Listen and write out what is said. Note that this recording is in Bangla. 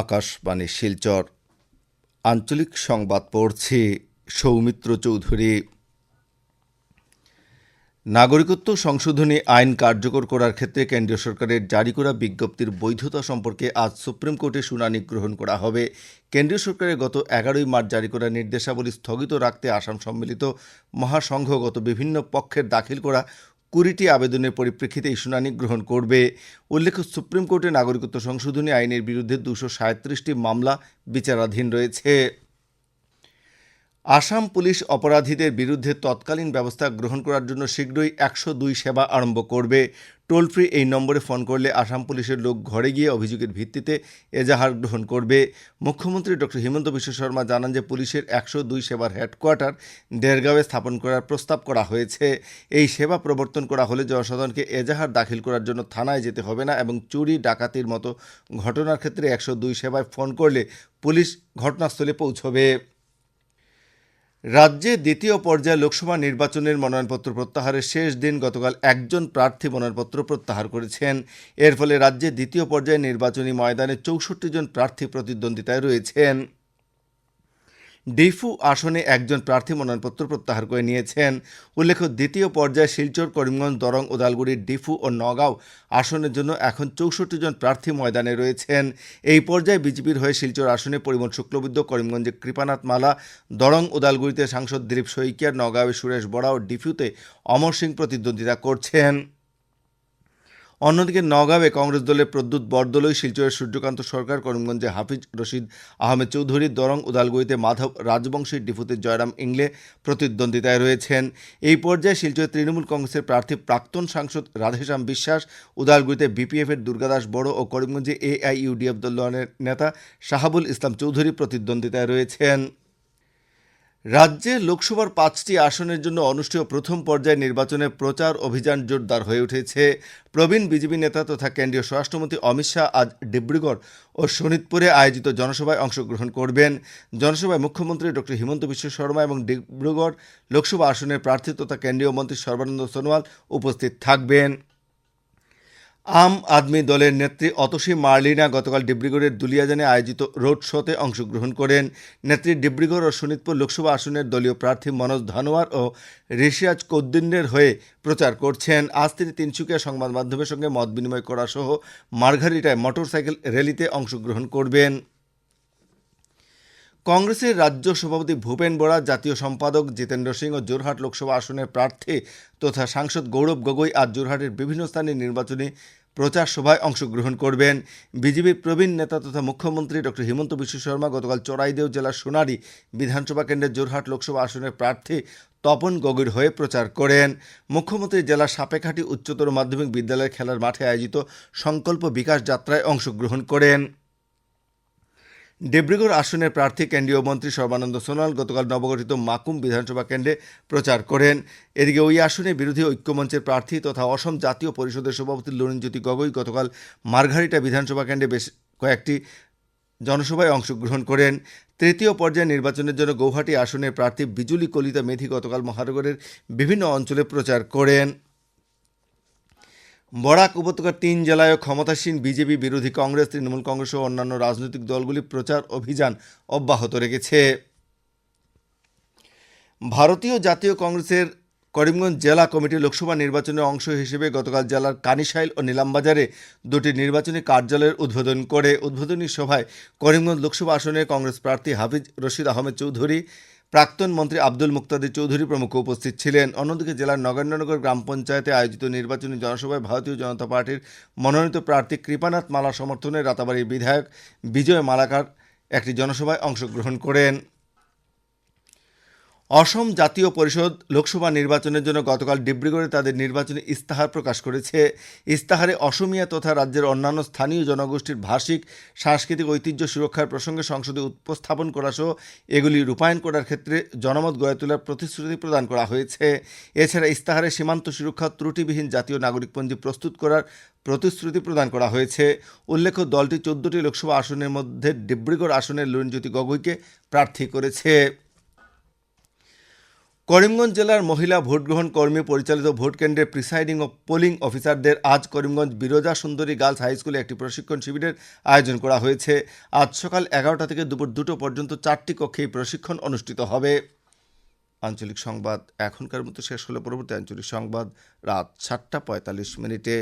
আকাশবাণী শিলচর। আঞ্চলিক সংবাদ পড়ছে সৌমিত্র চৌধুরী। নাগরিকত্ব সংশোধনী আইন কার্যকর করার ক্ষেত্রে কেন্দ্রীয় সরকারের জারি করা বিজ্ঞপ্তির বৈধতা সম্পর্কে আজ সুপ্রিম কোর্টে শুনানি গ্রহণ করা হবে। কেন্দ্রীয় সরকারের গত এগারোই মার্চ জারি করা নির্দেশাবলী স্থগিত রাখতে আসাম সম্মিলিত মহাসংঘ গত বিভিন্ন পক্ষের দাখিল করা কুড়িটি আবেদনের পরিপ্রেক্ষিতে এই শুনানি গ্রহণ করবে। উল্লেখ্য, সুপ্রিম কোর্টে নাগরিকত্ব সংশোধনী আইনের বিরুদ্ধে দুশো সাঁত্রিশটি মামলা বিচারাধীন রয়েছে। আসাম পুলিশ অপরাধীদের বিরুদ্ধে তৎকালীন ব্যবস্থা গ্রহণ করার জন্য শীঘ্রই একশো দুই সেবা আরম্ভ করবে। টোল ফ্রি এই নম্বরে ফোন করলে আসাম পুলিশের লোক ঘরে গিয়ে অভিযোগের ভিত্তিতে এজাহার গ্রহণ করবে। মুখ্যমন্ত্রী ডক্টর হিমন্ত বিশ্ব শর্মা জানান যে, পুলিশের একশো দুই সেবার হেডকোয়ার্টার দেড়গাঁওয়ে স্থাপন করার প্রস্তাব করা হয়েছে। এই সেবা প্রবর্তন করা হলে জনসাধারণকে এজাহার দাখিল করার জন্য থানায় যেতে হবে না এবং চুরি, ডাকাতির মতো ঘটনার ক্ষেত্রে একশো দুই সেবায় ফোন করলে পুলিশ ঘটনাস্থলে পৌঁছবে। রাজ্যে দ্বিতীয় পর্যায়ে লোকসভা নির্বাচনের মনোনয়নপত্র প্রত্যাহারের শেষ দিন গতকাল একজন প্রার্থী মনোনয়নপত্র প্রত্যাহার করেছেন। এর ফলে রাজ্যে দ্বিতীয় পর্যায়ে নির্বাচনী ময়দানে চৌষট্টি জন প্রার্থী প্রতিদ্বন্দ্বিতায় রয়েছেন। ডিফু আসনে একজন প্রার্থী মনোনয়নপত্র প্রত্যাহার করে নিয়েছেন। উল্লেখ্য, দ্বিতীয় পর্যায়ে শিলচর, করিমগঞ্জ, দরং, উদালগুড়ি, ডিফু ও নগাঁও আসনের জন্য এখন চৌষট্টি জন প্রার্থী ময়দানে রয়েছেন। এই পর্যায়ে বিজেপির হয়ে শিলচর আসনে পরিমল শুক্লবুদ্ধ করিমগঞ্জে কৃপানাথ মালা, দরং, উদালগুড়িতে সাংসদ দিলীপ শইকিয়ার নগাঁওয়ে সুরেশ বড়া ও ডিফুতে অমর সিং প্রতিদ্বন্দ্বিতা করছেন। অন্যদিকে নগাঁওয়ে কংগ্রেস দলের প্রদ্যুৎ বরদলৈ শিলচরের সূর্যকান্ত সরকার করিমগঞ্জে হাফিজ রশিদ আহমেদ চৌধুরী, দরং উদালগুড়িতে মাধব রাজবংশী, ডিফুতে জয়রাম ইংলে প্রতিদ্বন্দ্বিতায় রয়েছেন। এই পর্যায়ে শিলচরে তৃণমূল কংগ্রেসের প্রার্থী প্রাক্তন সাংসদ রাধেশ্যাম বিশ্বাস, উদালগুড়িতে বিপিএফের দুর্গাদাস বড় ও করিমগঞ্জে এআইইউডিএফ দলের নেতা শাহাবুল ইসলাম চৌধুরী প্রতিদ্বন্দ্বিতায় রয়েছেন। রাজ্যে লোকসভার পাঁচটি আসনের জন্য অনুষ্ঠেয় প্রথম পর্যায়ে নির্বাচনে প্রচার অভিযান জোরদার হয়ে উঠেছে। প্রবীণ বিজেপি নেতা তথা কেন্দ্রীয় স্বরাষ্ট্রমন্ত্রী অমিত শাহ আজ ডিব্রুগড় ও শোনিতপুরে আয়োজিত জনসভায় অংশগ্রহণ করবেন। জনসভায় মুখ্যমন্ত্রী ডক্টর হিমন্ত বিশ্ব শর্মা এবং ডিব্রুগড় লোকসভা আসনের প্রার্থী তথা কেন্দ্রীয় মন্ত্রী সর্বানন্দ সোনোয়াল উপস্থিত থাকবেন। আম আদমি দলের নেত্রী অতসী মার্লিনা গতকাল ডিব্রুগড়ের দুলিয়াজানে আয়োজিত রোড শোতে অংশগ্রহণ করেন। নেত্রী ডিব্রুগড় ও শোনিতপুর লোকসভা আসনের দলীয় প্রার্থী মনোজ ধনোয়ার ও ঋষিয়াজ কৌদ্দিনের হয়ে প্রচার করছেন। আজ তিনি তিনসুকিয়া সংবাদ মাধ্যমের সঙ্গে মত বিনিময় করা সহ মার্ঘারিটায় মোটরসাইকেল র্যালিতে অংশগ্রহণ করবেন। কংগ্রেসের রাজ্য সভাপতি ভূপেন বোরা, জাতীয় সম্পাদক জিতেন্দ্র সিং ও জোরহাট লোকসভা আসনের প্রার্থী তথা সাংসদ গৌরব গগৈ আজ জোরহাটের বিভিন্ন স্থানে নির্বাচনী প্রচার সভায় অংশগ্রহণ করবেন। বিজেপির প্রবীণ নেতা তথা মুখ্যমন্ত্রী ডক্টর হিমন্ত বিশ্ব শর্মা গতকাল চড়াইদেও জেলার সোনারি বিধানসভা কেন্দ্রের জোরহাট লোকসভা আসনের প্রার্থী তপন গগৈর হয়ে প্রচার করেন। মুখ্যমন্ত্রী জেলার সাপেখাটি উচ্চতর মাধ্যমিক বিদ্যালয়ের খেলার মাঠে আয়োজিত সংকল্প বিকাশ যাত্রায় অংশগ্রহণ করেন। ডিব্রুগড় আসনের প্রার্থী কেন্দ্রীয় মন্ত্রী সর্বানন্দ সোনোয়াল গতকাল নবগঠিত মাকুম বিধানসভা কেন্দ্রে প্রচার করেন। এদিকে ওই আসনে বিরোধী ঐক্যমঞ্চের প্রার্থী তথা অসম জাতীয় পরিষদের সভাপতি লরিনজ্যোতি গগৈ গতকাল মার্ঘারিটা বিধানসভা কেন্দ্রে বেশ কয়েকটি জনসভায় অংশগ্রহণ করেন। তৃতীয় পর্যায়ে নির্বাচনের জন্য গৌহাটি আসনের প্রার্থী বিজুলি কলিতা মেধি গতকাল মহানগরের বিভিন্ন অঞ্চলে প্রচার করেন। বরাক উপত্যকার তিন জেলায় ক্ষমতাসীন বিজেপি বিরোধী কংগ্রেস, তৃণমূল কংগ্রেস ও অন্যান্য রাজনৈতিক দলগুলি প্রচার অভিযান অব্যাহত রেখেছে। ভারতীয় জাতীয় কংগ্রেসের করিমগঞ্জ জেলা কমিটি লোকসভা নির্বাচনের অংশ হিসেবে গতকাল জেলার কানিশাইল ও নীলামবাজারে দুটি নির্বাচনী কার্যালয়ের উদ্বোধন করে উদ্বোধনী সভায় করিমগঞ্জ লোকসভা আসনে কংগ্রেস প্রার্থী হাফিজ রশিদ আহমেদ চৌধুরী প্রাক্তন মন্ত্রী আব্দুল মুক্তাদি চৌধুরী প্রমুখ উপস্থিত ছিলেন। অন্যদিকে জেলার নগেন্দ্রনগর গ্রাম পঞ্চায়েতে আয়োজিত নির্বাচনী জনসভায় ভারতীয় জনতা পার্টির মনোনীত প্রার্থী কৃপানাথ মালা সমর্থনে রাতাবাড়ির বিধায়ক বিজয় মালাকার একটি জনসভায় অংশগ্রহণ করেন। অসম জাতীয় পরিষদ লোকসভা নির্বাচনের জন্য গতকাল ডিব্রুগড়ে তাদের নির্বাচনী ইস্তাহার প্রকাশ করেছে। ইস্তাহারে অসমিয়া তথা রাজ্যের অন্যান্য স্থানীয় জনগোষ্ঠীর ভাষিক, সাংস্কৃতিক ঐতিহ্য সুরক্ষার প্রসঙ্গে সংসদে উপস্থাপন করা সহ এগুলি রূপায়ণ করার ক্ষেত্রে জনমত গড়ে তোলার প্রতিশ্রুতি প্রদান করা হয়েছে। এছাড়া ইস্তাহারে সীমান্ত সুরক্ষা ত্রুটিবিহীন জাতীয় নাগরিকপঞ্জি প্রস্তুত করার প্রতিশ্রুতি প্রদান করা হয়েছে। উল্লেখ্য, দলটি চোদ্দটি লোকসভা আসনের মধ্যে ডিব্রুগড় আসনের লুরিনজ্যোতি গগৈকে প্রার্থী করেছে। করিমগঞ্জ জেলার মহিলা ভোটগ্রহণ কর্মী পরিচালিত ভোট কেন্দ্রে প্রিসাইডিং ও পোলিং অফিসারদের আজ করিমগঞ্জ বিরোজা সুন্দরী গার্লস হাই স্কুলে একটি প্রশিক্ষণ শিবিরের আয়োজন করা হয়েছে। আজ সকাল এগারোটা থেকে দুপুর দুটো পর্যন্ত চারটি কক্ষে এই প্রশিক্ষণ অনুষ্ঠিত হবে। আঞ্চলিক সংবাদ এখনকার মতো শেষ হলে। পরবর্তী আঞ্চলিক সংবাদ রাত সাতটা পঁয়তাল্লিশ মিনিটে।